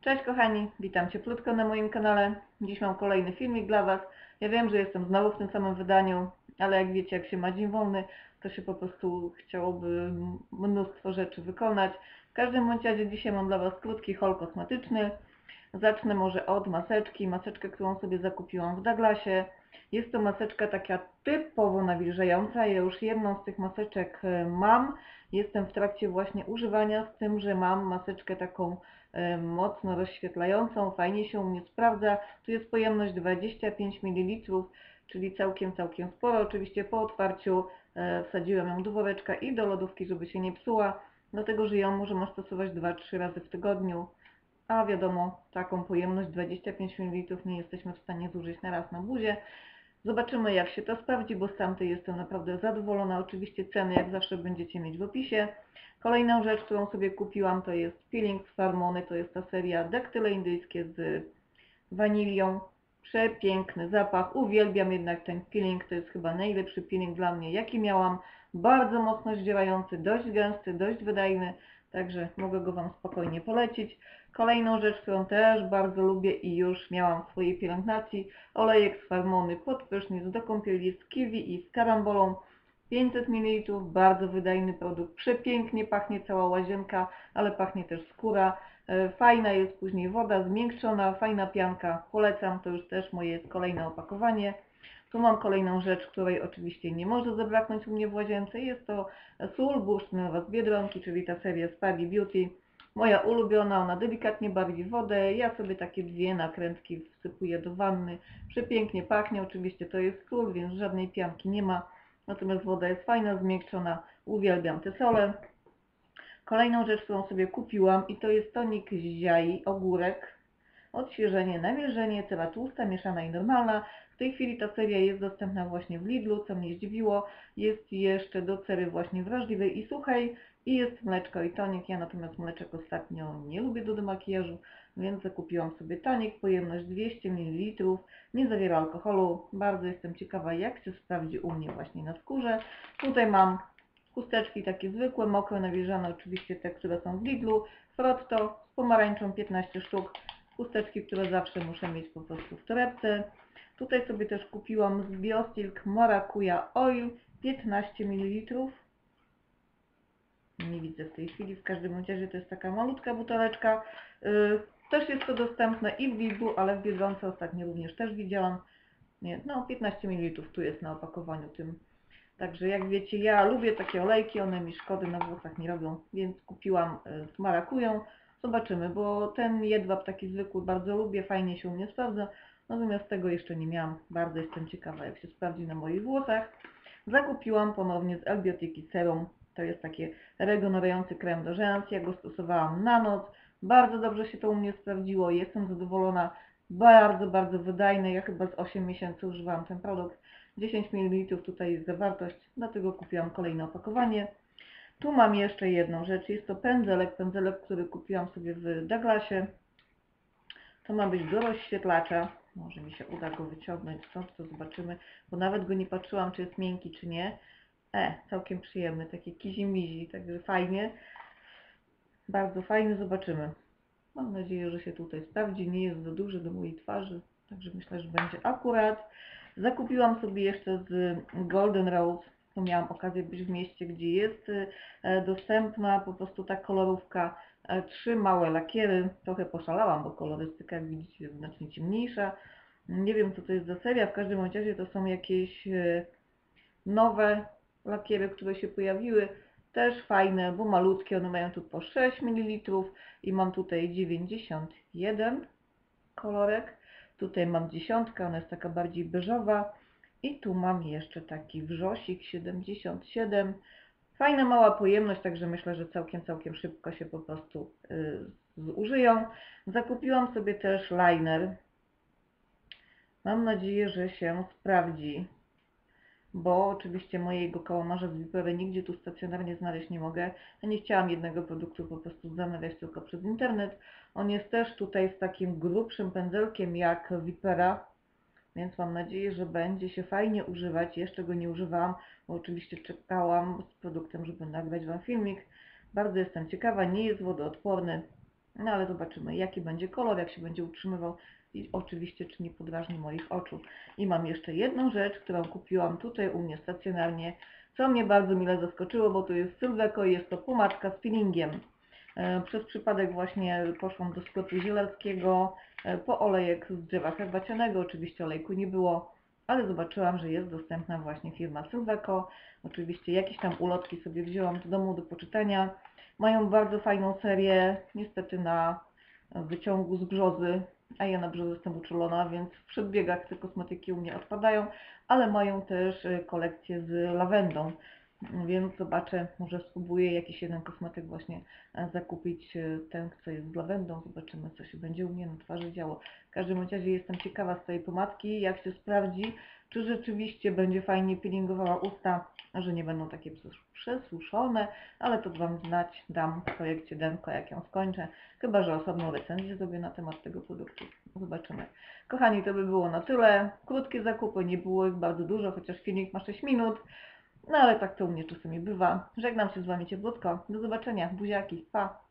Cześć kochani, witam cieplutko na moim kanale. Dziś mam kolejny filmik dla Was. Ja wiem, że jestem znowu w tym samym wydaniu, ale jak wiecie, jak się ma dzień wolny, to się po prostu chciałoby mnóstwo rzeczy wykonać. W każdym bądź razie dzisiaj mam dla Was krótki haul kosmetyczny. Zacznę może od maseczki, maseczkę, którą sobie zakupiłam w Douglasie. Jest to maseczka taka typowo nawilżająca. Ja już jedną z tych maseczek e, mam. Jestem w trakcie właśnie używania, z tym, że mam maseczkę taką e, mocno rozświetlającą, fajnie się u mnie sprawdza. Tu jest pojemność 25 ml, czyli całkiem, całkiem sporo. Oczywiście po otwarciu e, wsadziłem ją do woreczka i do lodówki, żeby się nie psuła, dlatego że ją możemy stosować 2-3 razy w tygodniu. A wiadomo, taką pojemność 25 ml nie jesteśmy w stanie zużyć na raz na buzie. Zobaczymy jak się to sprawdzi, bo z tamtej jestem naprawdę zadowolona. Oczywiście ceny jak zawsze będziecie mieć w opisie. Kolejną rzecz, którą sobie kupiłam to jest peeling z Farmony, to jest ta seria daktyle indyjskie z wanilią. Przepiękny zapach, uwielbiam jednak ten peeling, to jest chyba najlepszy peeling dla mnie jaki miałam. Bardzo mocno zdzierający, dość gęsty, dość wydajny, także mogę go Wam spokojnie polecić. Kolejną rzecz, którą też bardzo lubię i już miałam w swojej pielęgnacji, olejek z Farmony pod prysznic do kąpieli z kiwi i z karambolą. 500 ml, bardzo wydajny produkt, przepięknie pachnie cała łazienka, ale pachnie też skóra. E, Fajna jest później woda, zmiękczona, fajna pianka, polecam, to już też moje kolejne opakowanie. Tu mam kolejną rzecz, której oczywiście nie może zabraknąć u mnie w łazience. Jest to sól bursztynowa z Biedronki, czyli ta seria Spagi Beauty. Moja ulubiona, ona delikatnie barwi wodę. Ja sobie takie dwie nakrętki wsypuję do wanny. Przepięknie pachnie, oczywiście to jest sól, więc żadnej pianki nie ma. Natomiast woda jest fajna, zmiękczona. Uwielbiam te sole. Kolejną rzecz, którą sobie kupiłam i to jest tonik z ziai, ogórek. Odświeżenie, nawilżenie, cera tłusta, mieszana i normalna. Tej chwili ta seria jest dostępna właśnie w Lidlu, co mnie zdziwiło. Jest jeszcze do cery właśnie wrażliwej i suchej. I jest mleczko i tonik. Ja natomiast mleczek ostatnio nie lubię do makijażu, więc zakupiłam sobie tonik. Pojemność 200 ml. Nie zawiera alkoholu. Bardzo jestem ciekawa, jak się sprawdzi u mnie właśnie na skórze. Tutaj mam chusteczki takie zwykłe, mokre, nawilżane, oczywiście te, które są w Lidlu. Frotto z pomarańczą 15 sztuk. Chusteczki, które zawsze muszę mieć po prostu w torebce. Tutaj sobie też kupiłam z Biosilk Maracuja Oil 15 ml. Nie widzę w tej chwili, w każdym razie to jest taka malutka buteleczka. Yy, też jest to dostępne i w Lidlu, ale w Biedronce ostatnio również też widziałam. Nie, no 15 ml tu jest na opakowaniu tym. Także jak wiecie, ja lubię takie olejki, one mi szkody na włosach nie robią, więc kupiłam y, z marakują. Zobaczymy, bo ten jedwab taki zwykły bardzo lubię, fajnie się u mnie sprawdza. Natomiast tego jeszcze nie miałam. Bardzo jestem ciekawa, jak się sprawdzi na moich włosach. Zakupiłam ponownie z Elbiotyki Serum. To jest taki regenerujący krem do rzęs. Ja go stosowałam na noc. Bardzo dobrze się to u mnie sprawdziło. Jestem zadowolona. Bardzo, bardzo wydajny. Ja chyba z 8 miesięcy używałam ten produkt. 10 ml tutaj jest zawartość, dlatego kupiłam kolejne opakowanie. Tu mam jeszcze jedną rzecz. Jest to pędzelek. Pędzelek, który kupiłam sobie w Douglasie. To ma być do rozświetlacza. Może mi się uda go wyciągnąć to zobaczymy, bo nawet go nie patrzyłam, czy jest miękki, czy nie. E, całkiem przyjemny, taki kizimizi, także fajnie. Bardzo fajny, zobaczymy. Mam nadzieję, że się tutaj sprawdzi, nie jest za duży do mojej twarzy, także myślę, że będzie akurat. Zakupiłam sobie jeszcze z Golden Rose, miałam okazję być w mieście, gdzie jest e, dostępna po prostu ta kolorówka. E, Trzy małe lakiery, trochę poszalałam, bo kolorystyka jak widzicie jest znacznie ciemniejsza. Nie wiem co to jest za seria, w każdym razie to są jakieś e, nowe lakiery, które się pojawiły. Też fajne, bo malutkie, one mają tu po 6 ml i mam tutaj 91 kolorek. Tutaj mam dziesiątkę, ona jest taka bardziej beżowa. I tu mam jeszcze taki wrzosik 77. Fajna mała pojemność, także myślę, że całkiem, całkiem szybko się po prostu y, zużyją. Zakupiłam sobie też liner. Mam nadzieję, że się sprawdzi, bo oczywiście mojego kałamarza z Wipery nigdzie tu stacjonarnie znaleźć nie mogę. Ja nie chciałam jednego produktu po prostu zamawiać tylko przez internet. On jest też tutaj z takim grubszym pędzelkiem jak Vipera, więc mam nadzieję, że będzie się fajnie używać. Jeszcze go nie używałam, bo oczywiście czekałam z produktem, żeby nagrać Wam filmik. Bardzo jestem ciekawa, nie jest wodoodporny. No ale zobaczymy, jaki będzie kolor, jak się będzie utrzymywał i oczywiście, czy nie podrażni moich oczu. I mam jeszcze jedną rzecz, którą kupiłam tutaj u mnie stacjonarnie, co mnie bardzo mile zaskoczyło, bo to jest Sylweko i jest to pomadka z peelingiem. E, Przez przypadek właśnie poszłam do sklepu zielarskiego e, po olejek z drzewa herbacianego, oczywiście olejku nie było, ale zobaczyłam, że jest dostępna właśnie firma Sylweko. Oczywiście jakieś tam ulotki sobie wzięłam do domu do poczytania. Mają bardzo fajną serię, niestety na wyciągu z brzozy, a ja na brzozę jestem uczulona, więc w przedbiegach te kosmetyki u mnie odpadają, ale mają też e, kolekcję z lawendą, więc zobaczę, może spróbuję jakiś jeden kosmetyk właśnie e, zakupić, e, ten, co jest z lawendą, zobaczymy, co się będzie u mnie na twarzy działo. W każdym razie jestem ciekawa z tej pomadki, jak się sprawdzi, czy rzeczywiście będzie fajnie peelingowała usta, że nie będą takie przes- przesuszone, ale to Wam znać dam w projekcie Demko, jak ją skończę, chyba, że osobną recenzję zrobię na temat tego produktu. Zobaczymy. Kochani, to by było na tyle. Krótkie zakupy, nie było ich bardzo dużo, chociaż filmik ma 6 minut. No ale tak to u mnie czasami bywa. Żegnam się z Wami cieplutko. Do zobaczenia. Buziaki. Pa.